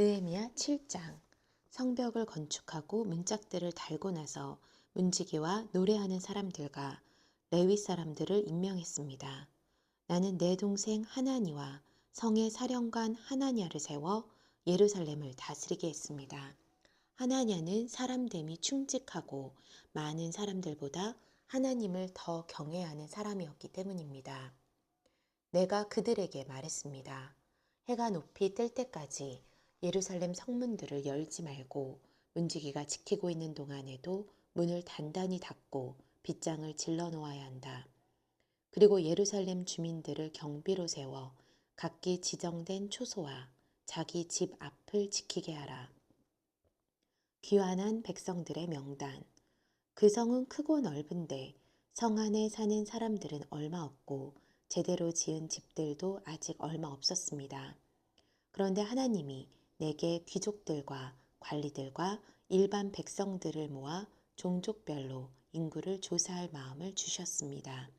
느헤미야 7장 성벽을 건축하고 문짝들을 달고 나서 문지기와 노래하는 사람들과 레위 사람들을 임명했습니다. 나는 내 동생 하나니와 성의 사령관 하나냐를 세워 예루살렘을 다스리게 했습니다. 하나냐는 사람됨이 충직하고 많은 사람들보다 하나님을 더 경외하는 사람이었기 때문입니다. 내가 그들에게 말했습니다. 해가 높이 뜰 때까지 예루살렘 성문들을 열지 말고 문지기가 지키고 있는 동안에도 문을 단단히 닫고 빗장을 질러 놓아야 한다. 그리고 예루살렘 주민들을 경비로 세워 각기 지정된 초소와 자기 집 앞을 지키게 하라. 귀환한 백성들의 명단. 그 성은 크고 넓은데 성 안에 사는 사람들은 얼마 없고 제대로 지은 집들도 아직 얼마 없었습니다. 그런데 하나님이 내게 귀족들과 관리들과 일반 백성들을 모아 종족별로 인구를 조사할 마음을 주셨습니다.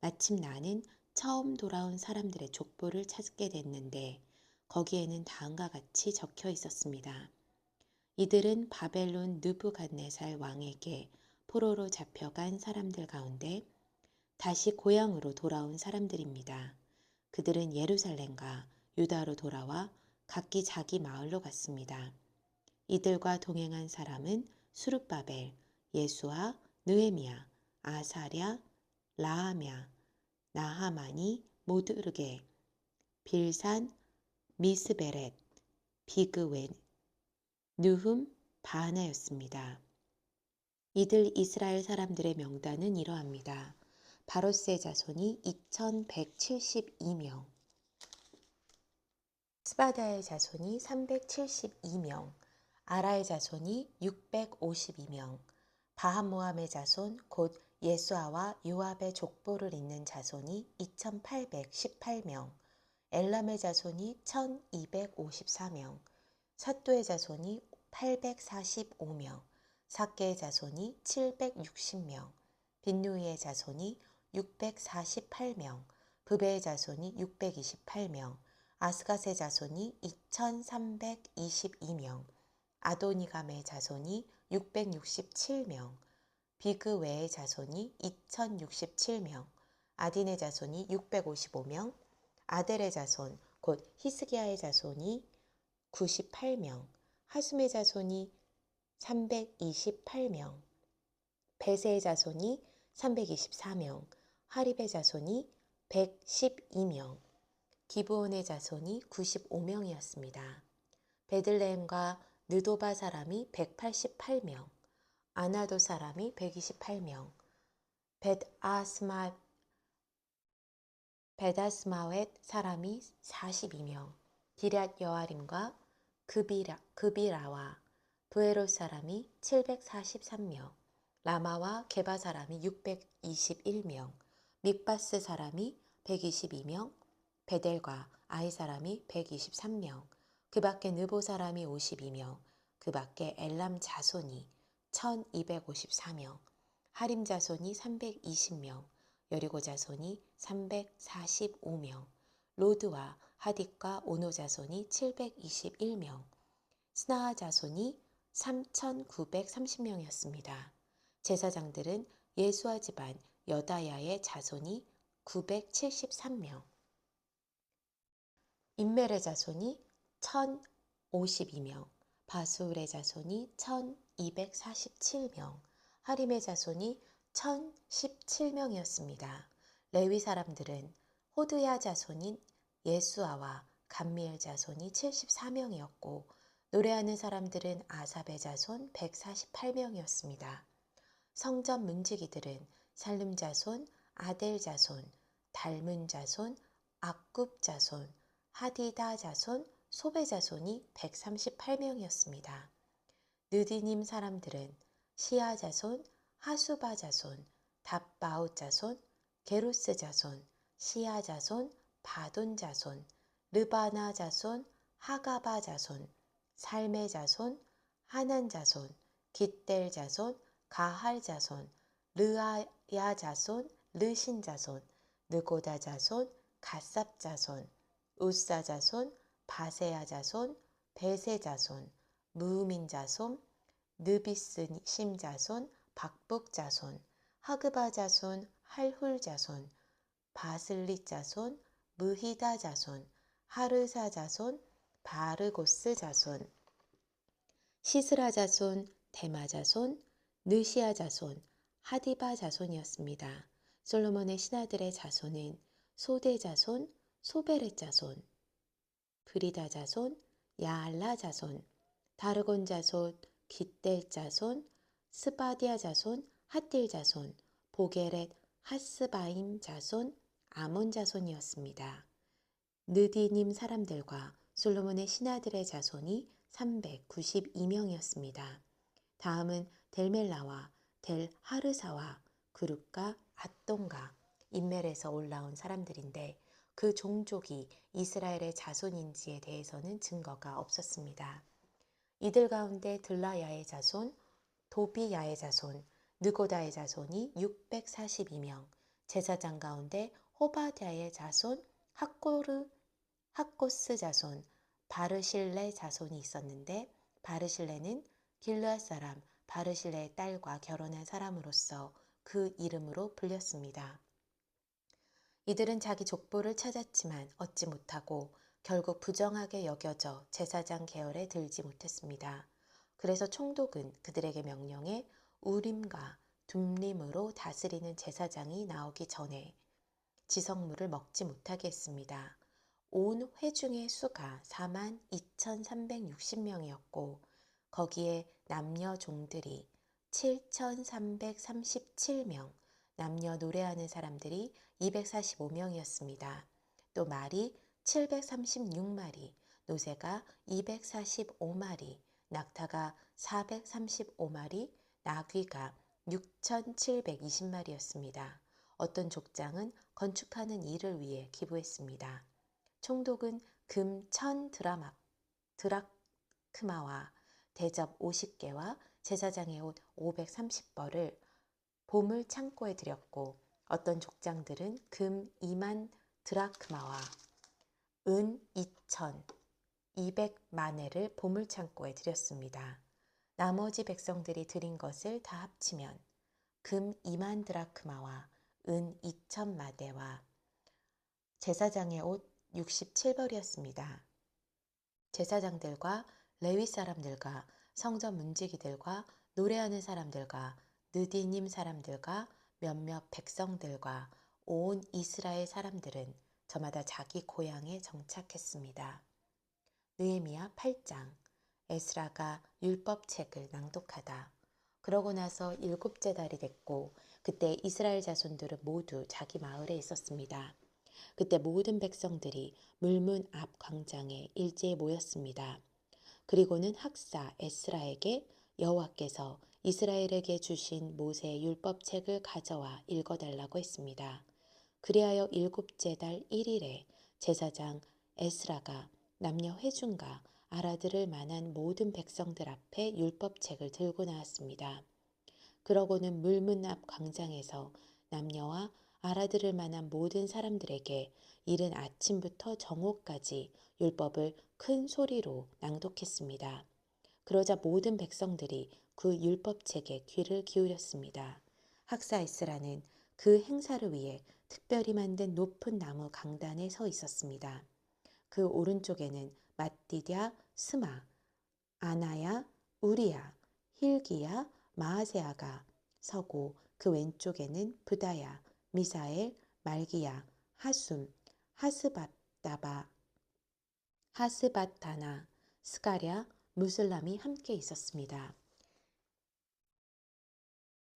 마침 나는 처음 돌아온 사람들의 족보를 찾게 됐는데 거기에는 다음과 같이 적혀 있었습니다. 이들은 바벨론 느부갓네살 왕에게 포로로 잡혀간 사람들 가운데 다시 고향으로 돌아온 사람들입니다. 그들은 예루살렘과 유다로 돌아와 각기 자기 마을로 갔습니다. 이들과 동행한 사람은 수르바벨, 예수아, 느헤미야, 아사랴, 라하냐, 나하마니, 모드르게, 빌산, 미스베렛, 비그웬, 느흠, 바하나였습니다. 이들 이스라엘 사람들의 명단은 이러합니다. 바로스의 자손이 2172명, 스바다의 자손이 372명, 아라의 자손이 652명, 바하모함의 자손 곧 예수아와 요압의 족보를 잇는 자손이 2818명, 엘람의 자손이 1254명, 사또의 자손이 845명, 사케의 자손이 760명, 빈누이의 자손이 648명, 부베의 자손이 628명, 아스갓의 자손이 2322명, 아도니감의 자손이 667명, 비그웨의 자손이 2067명, 아딘의 자손이 655명, 아델의 자손 곧 히스기야의 자손이 98명, 하숨의 자손이 328명, 베세의 자손이 324명, 하립의 자손이 112명, 기브온의 자손이 95명이었습니다. 베들레헴과 느도바 사람이 188명, 아나도 사람이 128명, 벳아스마 베다스마웻 사람이 42명, 디랏 여아림과 그비라, 그비라와 부에롯 사람이 743명, 라마와 게바 사람이 621명, 믹바스 사람이 122명, 베델과 아이 사람이 123명, 그 밖에 느보 사람이 52명, 그 밖에 엘람 자손이 1254명, 하림 자손이 320명, 여리고 자손이 345명, 로드와 하딕과 오노 자손이 721명, 스나하 자손이 3,930명이었습니다. 제사장들은 예수아 집안 여다야의 자손이 973명, 인멜의 자손이 1052명, 바수울의 자손이 1247명, 하림의 자손이 1017명이었습니다. 레위 사람들은 호드야 자손인 예수아와 감미엘 자손이 74명이었고 노래하는 사람들은 아삽의 자손 148명이었습니다. 성전 문지기들은 살름 자손, 아델 자손, 달문 자손, 악굽 자손, 하디다 자손, 소베 자손이 138명이었습니다. 느디님 사람들은 시아 자손, 하수바 자손, 답바웃 자손, 게로스 자손, 시아 자손, 바돈 자손, 르바나 자손, 하가바 자손, 살메 자손, 하난 자손, 깃델 자손, 가할 자손, 르아야 자손, 르신 자손, 느고다 자손, 가삽 자손, 우사 자손, 바세야 자손, 베세 자손, 무민 자손, 느비스심 자손, 박북 자손, 하그바 자손, 할훌 자손, 바슬리 자손, 무히다 자손, 하르사 자손, 바르고스 자손, 시스라 자손, 데마 자손, 느시아 자손, 하디바 자손이었습니다. 솔로몬의 신하들의 자손은 소대 자손, 소베렛 자손, 브리다 자손, 야알라 자손, 다르곤 자손, 깃델 자손, 스바디아 자손, 핫딜 자손, 보게렛, 하스바임 자손, 아몬 자손이었습니다. 느디님 사람들과 솔로몬의 신하들의 자손이 392명이었습니다. 다음은 델멜라와 델 하르사와 그룹과 앗돈과 인멜에서 올라온 사람들인데 그 종족이 이스라엘의 자손인지에 대해서는 증거가 없었습니다. 이들 가운데 들라야의 자손, 도비야의 자손, 느고다의 자손이 642명, 제사장 가운데 호바디아의 자손, 학고르, 학고스 자손, 바르실레 자손이 있었는데 바르실레는 길르앗 사람 바르실레의 딸과 결혼한 사람으로서 그 이름으로 불렸습니다. 이들은 자기 족보를 찾았지만 얻지 못하고 결국 부정하게 여겨져 제사장 계열에 들지 못했습니다. 그래서 총독은 그들에게 명령해 우림과 둠림으로 다스리는 제사장이 나오기 전에 지성물을 먹지 못하게 했습니다. 온 회중의 수가 4만 2,360명이었고 거기에 남녀 종들이 7,337명, 남녀 노래하는 사람들이 245명이었습니다. 또 말이 736마리, 노새가 245마리, 낙타가 435마리, 나귀가 6,720마리였습니다. 어떤 족장은 건축하는 일을 위해 기부했습니다. 총독은 금 1000 드라크마와 대접 50개와 제사장의 옷 530벌을 보물 창고에 들였고 어떤 족장들은 금 2만 드라크마와 은 2천 200만회를 보물 창고에 들였습니다. 나머지 백성들이 드린 것을 다 합치면 금 2만 드라크마와 은 2천 마대와 제사장의 옷 67벌이었습니다. 제사장들과 레위 사람들과 성전 문지기들과 노래하는 사람들과 느디님 사람들과 몇몇 백성들과 온 이스라엘 사람들은 저마다 자기 고향에 정착했습니다. 느헤미야 8장 에스라가 율법책을 낭독하다. 그러고 나서 일곱째 달이 됐고 그때 이스라엘 자손들은 모두 자기 마을에 있었습니다. 그때 모든 백성들이 물문 앞 광장에 일제에 모였습니다. 그리고는 학사 에스라에게 여호와께서 이스라엘에게 주신 모세 율법책을 가져와 읽어달라고 했습니다. 그리하여 일곱째 달 1일에 제사장 에스라가 남녀 회중과 알아들을 만한 모든 백성들 앞에 율법책을 들고 나왔습니다. 그러고는 물문 앞 광장에서 남녀와 알아들을 만한 모든 사람들에게 이른 아침부터 정오까지 율법을 큰 소리로 낭독했습니다. 그러자 모든 백성들이 그 율법책에 귀를 기울였습니다. 학사 에스라는 그 행사를 위해 특별히 만든 높은 나무 강단에 서 있었습니다. 그 오른쪽에는 마띠디아, 스마, 아나야, 우리야, 힐기야, 마아세아가 서고 그 왼쪽에는 부다야, 미사엘, 말기야, 하숨, 하스바다바, 하스바타나, 스가랴, 무슬람이 함께 있었습니다.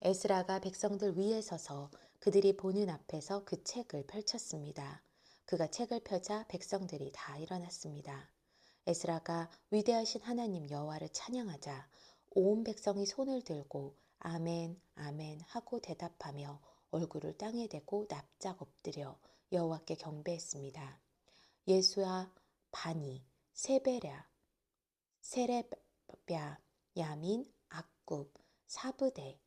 에스라가 백성들 위에 서서 그들이 보는 앞에서 그 책을 펼쳤습니다. 그가 책을 펴자 백성들이 다 일어났습니다. 에스라가 위대하신 하나님 여호와를 찬양하자 온 백성이 손을 들고 아멘 아멘 하고 대답하며 얼굴을 땅에 대고 납작 엎드려 여호와께 경배했습니다. 예수야 바니 세베랴 세레랴 야민 악굽 사브데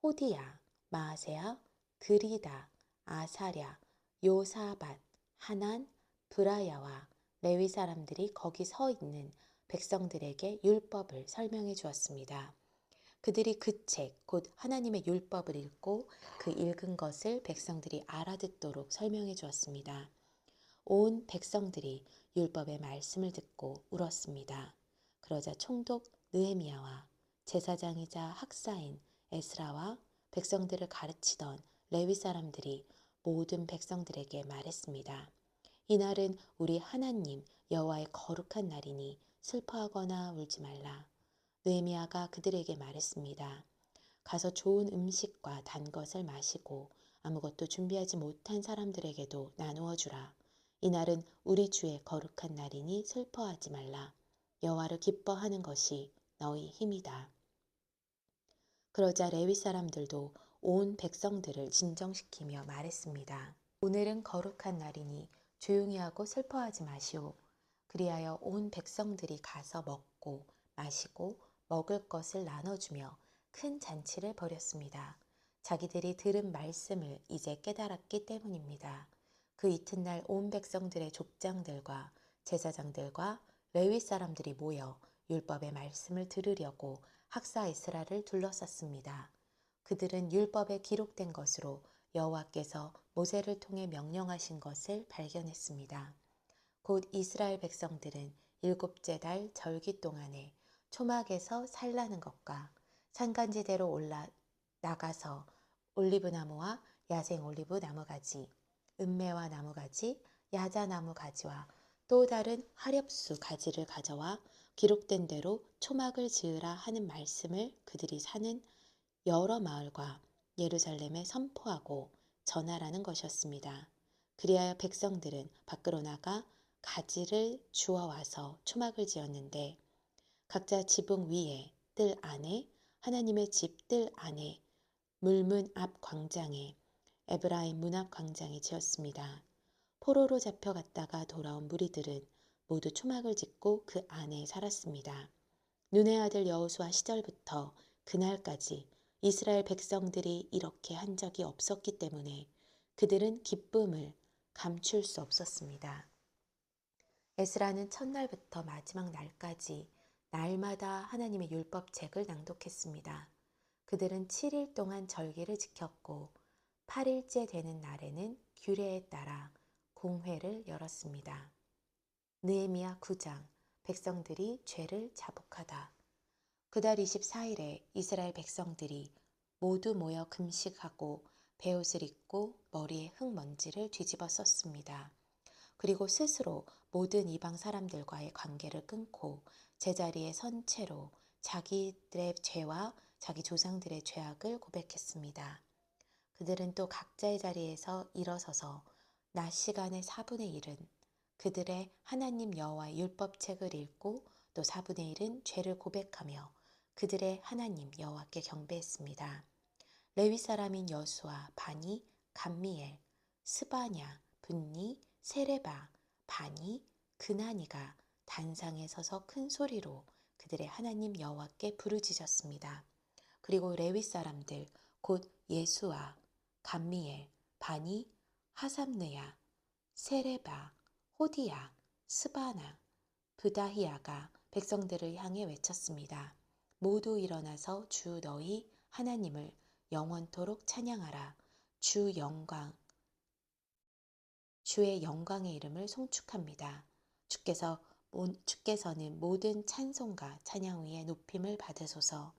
호디야 마세야 그리다 아사랴 요사밭 하난 브라야와 레위 사람들이 거기 서 있는 백성들에게 율법을 설명해 주었습니다. 그들이 그 책, 곧 하나님의 율법을 읽고 그 읽은 것을 백성들이 알아듣도록 설명해 주었습니다. 온 백성들이 율법의 말씀을 듣고 울었습니다. 그러자 총독 느헤미야와 제사장이자 학사인 에스라와 백성들을 가르치던 레위 사람들이 모든 백성들에게 말했습니다. 이날은 우리 하나님 여호와의 거룩한 날이니 슬퍼하거나 울지 말라. 느헤미야가 그들에게 말했습니다. 가서 좋은 음식과 단 것을 마시고 아무것도 준비하지 못한 사람들에게도 나누어 주라. 이날은 우리 주의 거룩한 날이니 슬퍼하지 말라. 여호와를 기뻐하는 것이 너희 힘이다. 그러자 레위 사람들도 온 백성들을 진정시키며 말했습니다. 오늘은 거룩한 날이니 조용히 하고 슬퍼하지 마시오. 그리하여 온 백성들이 가서 먹고 마시고 먹을 것을 나눠주며 큰 잔치를 벌였습니다. 자기들이 들은 말씀을 이제 깨달았기 때문입니다. 그 이튿날 온 백성들의 족장들과 제사장들과 레위 사람들이 모여 율법의 말씀을 들으려고 학사 에스라를 둘러쌌습니다. 그들은 율법에 기록된 것으로 여호와께서 모세를 통해 명령하신 것을 발견했습니다. 곧 이스라엘 백성들은 일곱째 달 절기 동안에 초막에서 살라는 것과 산간지대로 올라 나가서 올리브 나무와 야생 올리브 나무 가지, 은매와 나무 가지, 야자 나무 가지와 또 다른 하렵수 가지를 가져와 기록된 대로 초막을 지으라 하는 말씀을 그들이 사는 여러 마을과 예루살렘에 선포하고 전하라는 것이었습니다. 그리하여 백성들은 밖으로 나가 가지를 주워 와서 초막을 지었는데 각자 지붕 위에 뜰 안에 하나님의 집 뜰 안에 물문 앞 광장에 에브라임 문 앞 광장에 지었습니다. 포로로 잡혀갔다가 돌아온 무리들은 모두 초막을 짓고 그 안에 살았습니다. 눈의 아들 여호수아 시절부터 그날까지 이스라엘 백성들이 이렇게 한 적이 없었기 때문에 그들은 기쁨을 감출 수 없었습니다. 에스라는 첫날부터 마지막 날까지 날마다 하나님의 율법책을 낭독했습니다. 그들은 7일 동안 절기를 지켰고 8일째 되는 날에는 규례에 따라 공회를 열었습니다. 느헤미야 9장 백성들이 죄를 자복하다. 그달 24일에 이스라엘 백성들이 모두 모여 금식하고 베옷을 입고 머리에 흙먼지를 뒤집어 썼습니다. 그리고 스스로 모든 이방 사람들과의 관계를 끊고 제자리에 선 채로 자기들의 죄와 자기 조상들의 죄악을 고백했습니다. 그들은 또 각자의 자리에서 일어서서 낮 시간의 4분의 1은 그들의 하나님 여호와의 율법책을 읽고 또 4분의 1은 죄를 고백하며 그들의 하나님 여호와께 경배했습니다. 레위 사람인 여수와 바니, 감미엘, 스바냐, 분니, 세레바, 바니, 그나니가 단상에 서서 큰 소리로 그들의 하나님 여호와께 부르짖었습니다. 그리고 레위 사람들 곧 예수와 감미엘, 바니, 하삼느야, 세레바, 호디야, 스바나, 브다히야가 백성들을 향해 외쳤습니다. 모두 일어나서 주 너희 하나님을 영원토록 찬양하라. 주 영광, 주의 영광의 이름을 송축합니다. 주께서 주께서는 모든 찬송과 찬양 위에 높임을 받으소서.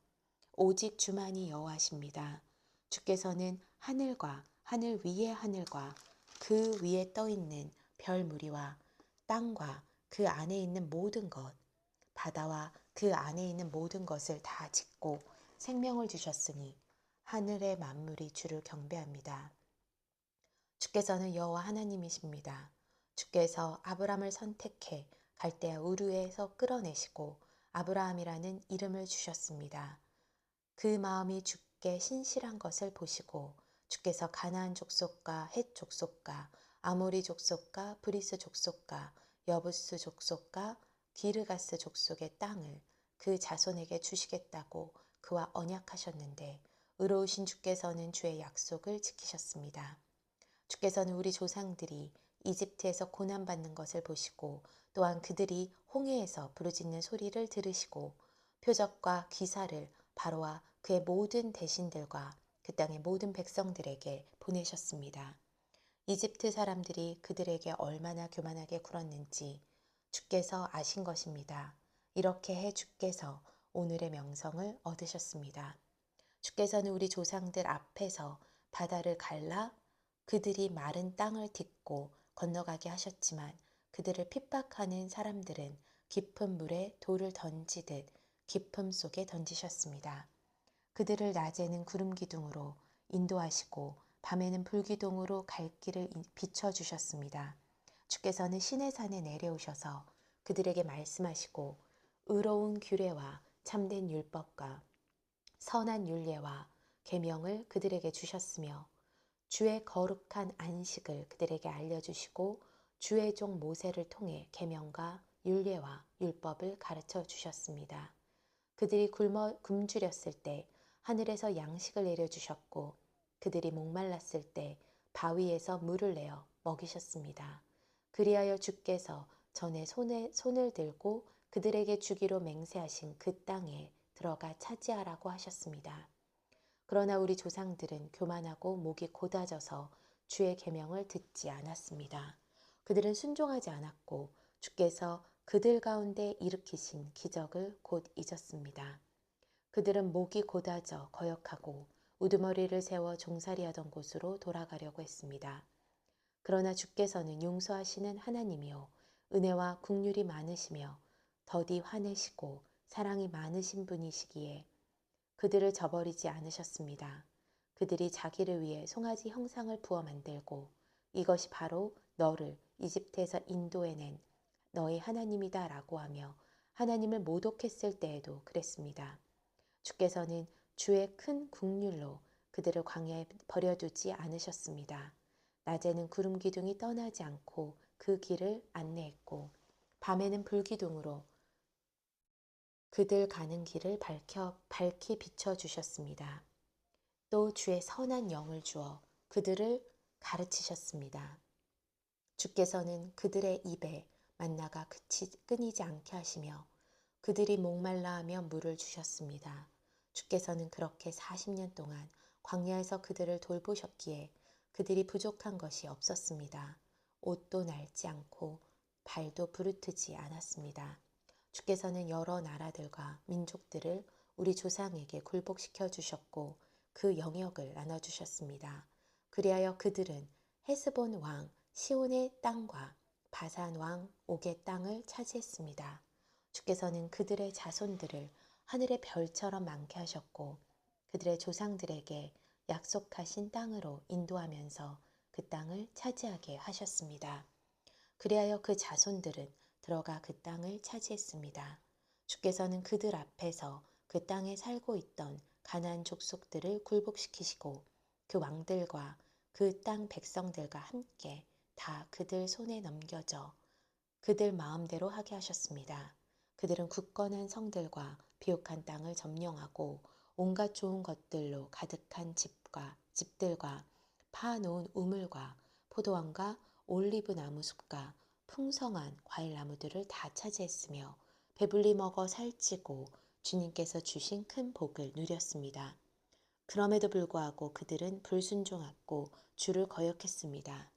오직 주만이 여호와십니다. 주께서는 하늘과 하늘 위의 하늘과 그 위에 떠 있는 별 무리와 땅과 그 안에 있는 모든 것, 바다와 그 안에 있는 모든 것을 다 짓고 생명을 주셨으니 하늘의 만물이 주를 경배합니다. 주께서는 여호와 하나님이십니다. 주께서 아브람을 선택해 갈대아 우르에서 끌어내시고 아브라함이라는 이름을 주셨습니다. 그 마음이 주께 신실한 것을 보시고 주께서 가나안 족속과 헷 족속과 아모리 족속과 브리스 족속과 여부스 족속과 기르가스 족속의 땅을 그 자손에게 주시겠다고 그와 언약하셨는데 의로우신 주께서는 주의 약속을 지키셨습니다. 주께서는 우리 조상들이 이집트에서 고난받는 것을 보시고 또한 그들이 홍해에서 부르짖는 소리를 들으시고 표적과 기사를 바로와 그의 모든 대신들과 그 땅의 모든 백성들에게 보내셨습니다. 이집트 사람들이 그들에게 얼마나 교만하게 굴었는지 주께서 아신 것입니다. 이렇게 해 주께서 오늘의 명성을 얻으셨습니다. 주께서는 우리 조상들 앞에서 바다를 갈라 그들이 마른 땅을 딛고 건너가게 하셨지만 그들을 핍박하는 사람들은 깊은 물에 돌을 던지듯 깊음 속에 던지셨습니다. 그들을 낮에는 구름 기둥으로 인도하시고 밤에는 불기둥으로 갈 길을 비춰주셨습니다. 주께서는 신의 산에 내려오셔서 그들에게 말씀하시고 의로운 규례와 참된 율법과 선한 율례와 계명을 그들에게 주셨으며 주의 거룩한 안식을 그들에게 알려주시고 주의 종 모세를 통해 계명과 율례와 율법을 가르쳐 주셨습니다. 그들이 굶어 굶주렸을 때 하늘에서 양식을 내려 주셨고 그들이 목말랐을 때 바위에서 물을 내어 먹이셨습니다. 그리하여 주께서 전에 손에 손을 들고 그들에게 주기로 맹세하신 그 땅에 들어가 차지하라고 하셨습니다. 그러나 우리 조상들은 교만하고 목이 고다져서 주의 계명을 듣지 않았습니다. 그들은 순종하지 않았고 주께서 그들 가운데 일으키신 기적을 곧 잊었습니다. 그들은 목이 고다져 거역하고 우두머리를 세워 종살이하던 곳으로 돌아가려고 했습니다. 그러나 주께서는 용서하시는 하나님이요 은혜와 국률이 많으시며 더디 화내시고 사랑이 많으신 분이시기에 그들을 저버리지 않으셨습니다. 그들이 자기를 위해 송아지 형상을 부어 만들고 이것이 바로 너를 이집트에서 인도해낸 너의 하나님이다 라고 하며 하나님을 모독했을 때에도 그랬습니다. 주께서는 주의 큰 국률로 그들을 광야에 버려두지 않으셨습니다. 낮에는 구름 기둥이 떠나지 않고 그 길을 안내했고 밤에는 불 기둥으로 그들 가는 길을 밝혀 밝히 비춰 주셨습니다. 또 주의 선한 영을 주어 그들을 가르치셨습니다. 주께서는 그들의 입에 만나가 끊이지 않게 하시며 그들이 목말라 하며 물을 주셨습니다. 주께서는 그렇게 40년 동안 광야에서 그들을 돌보셨기에 그들이 부족한 것이 없었습니다. 옷도 낡지 않고 발도 부르트지 않았습니다. 주께서는 여러 나라들과 민족들을 우리 조상에게 굴복시켜 주셨고 그 영역을 나눠 주셨습니다. 그리하여 그들은 헤스본 왕 시온의 땅과 바산 왕 옥의 땅을 차지했습니다. 주께서는 그들의 자손들을 하늘의 별처럼 많게 하셨고 그들의 조상들에게 약속하신 땅으로 인도하면서 그 땅을 차지하게 하셨습니다. 그리하여 그 자손들은 들어가 그 땅을 차지했습니다. 주께서는 그들 앞에서 그 땅에 살고 있던 가난 족속들을 굴복시키시고 그 왕들과 그 땅 백성들과 함께 다 그들 손에 넘겨져 그들 마음대로 하게 하셨습니다. 그들은 굳건한 성들과 비옥한 땅을 점령하고 온갖 좋은 것들로 가득한 집과 집들과 파놓은 우물과 포도원과 올리브 나무 숲과 풍성한 과일 나무들을 다 차지했으며 배불리 먹어 살찌고 주님께서 주신 큰 복을 누렸습니다. 그럼에도 불구하고 그들은 불순종하고 주를 거역했습니다.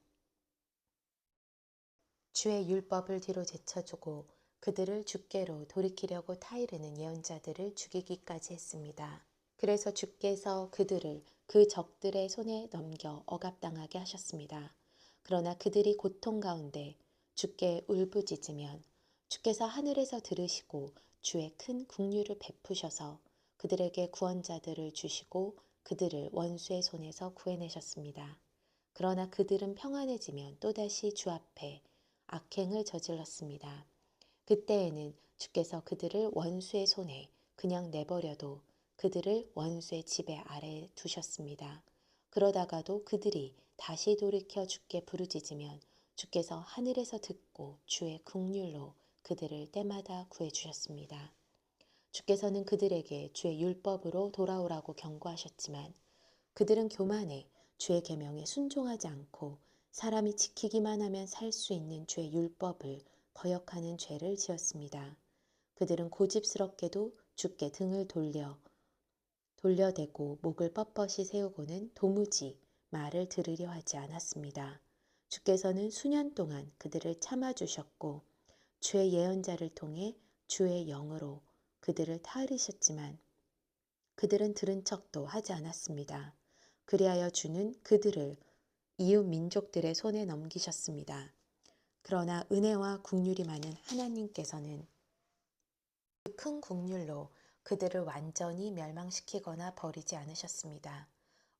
주의 율법을 뒤로 제쳐주고 그들을 주께로 돌이키려고 타이르는 예언자들을 죽이기까지 했습니다. 그래서 주께서 그들을 그 적들의 손에 넘겨 억압당하게 하셨습니다. 그러나 그들이 고통 가운데 주께 울부짖으면 주께서 하늘에서 들으시고 주의 큰 국류를 베푸셔서 그들에게 구원자들을 주시고 그들을 원수의 손에서 구해내셨습니다. 그러나 그들은 평안해지면 또다시 주 앞에 악행을 저질렀습니다. 그때에는 주께서 그들을 원수의 손에 그냥 내버려도 그들을 원수의 지배 아래에 두셨습니다. 그러다가도 그들이 다시 돌이켜 주께 부르짖으면 주께서 하늘에서 듣고 주의 국률로 그들을 때마다 구해 주셨습니다. 주께서는 그들에게 주의 율법으로 돌아오라고 경고하셨지만 그들은 교만해 주의 계명에 순종하지 않고 사람이 지키기만 하면 살 수 있는 주의 율법을 거역하는 죄를 지었습니다. 그들은 고집스럽게도 주께 등을 돌려 돌려대고 목을 뻣뻣이 세우고는 도무지 말을 들으려 하지 않았습니다. 주께서는 수년 동안 그들을 참아주셨고 주의 예언자를 통해 주의 영으로 그들을 타이르셨지만 그들은 들은 척도 하지 않았습니다. 그리하여 주는 그들을 이웃 민족들의 손에 넘기셨습니다. 그러나 은혜와 국률이 많은 하나님께서는 그큰 국률로 그들을 완전히 멸망시키거나 버리지 않으셨습니다.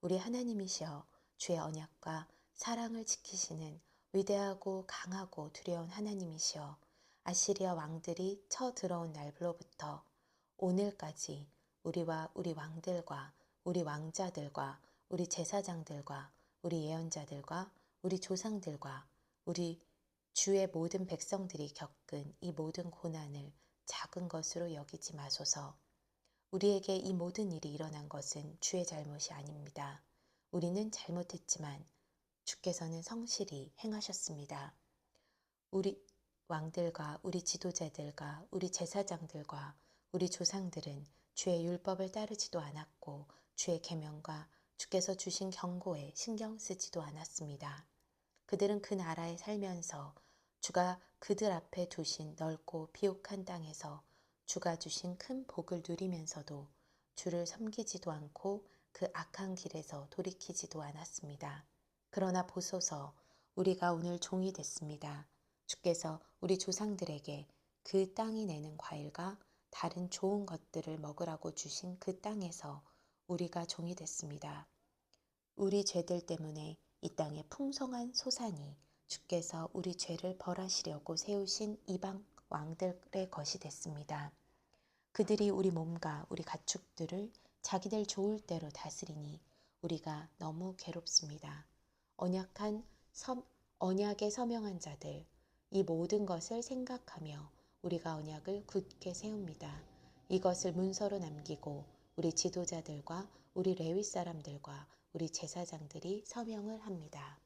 우리 하나님이시여 주의 언약과 사랑을 지키시는 위대하고 강하고 두려운 하나님이시여 아시리아 왕들이 쳐 들어온 날로부터 오늘까지 우리와 우리 왕들과 우리 왕자들과 우리 제사장들과 우리 예언자들과 우리 조상들과 우리 주의 모든 백성들이 겪은 이 모든 고난을 작은 것으로 여기지 마소서. 우리에게 이 모든 일이 일어난 것은 주의 잘못이 아닙니다. 우리는 잘못했지만 주께서는 성실히 행하셨습니다. 우리 왕들과 우리 지도자들과 우리 제사장들과 우리 조상들은 주의 율법을 따르지도 않았고 주의 계명과 주께서 주신 경고에 신경 쓰지도 않았습니다. 그들은 그 나라에 살면서 주가 그들 앞에 두신 넓고 비옥한 땅에서 주가 주신 큰 복을 누리면서도 주를 섬기지도 않고 그 악한 길에서 돌이키지도 않았습니다. 그러나 보소서 우리가 오늘 종이 됐습니다. 주께서 우리 조상들에게 그 땅이 내는 과일과 다른 좋은 것들을 먹으라고 주신 그 땅에서 우리가 종이 됐습니다. 우리 죄들 때문에 이 땅에 풍성한 소산이 주께서 우리 죄를 벌하시려고 세우신 이방 왕들의 것이 됐습니다. 그들이 우리 몸과 우리 가축들을 자기들 좋을 대로 다스리니 우리가 너무 괴롭습니다. 언약한 섬, 언약에 서명한 자들, 이 모든 것을 생각하며 우리가 언약을 굳게 세웁니다. 이것을 문서로 남기고 우리 지도자들과 우리 레위 사람들과 우리 제사장들이 서명을 합니다.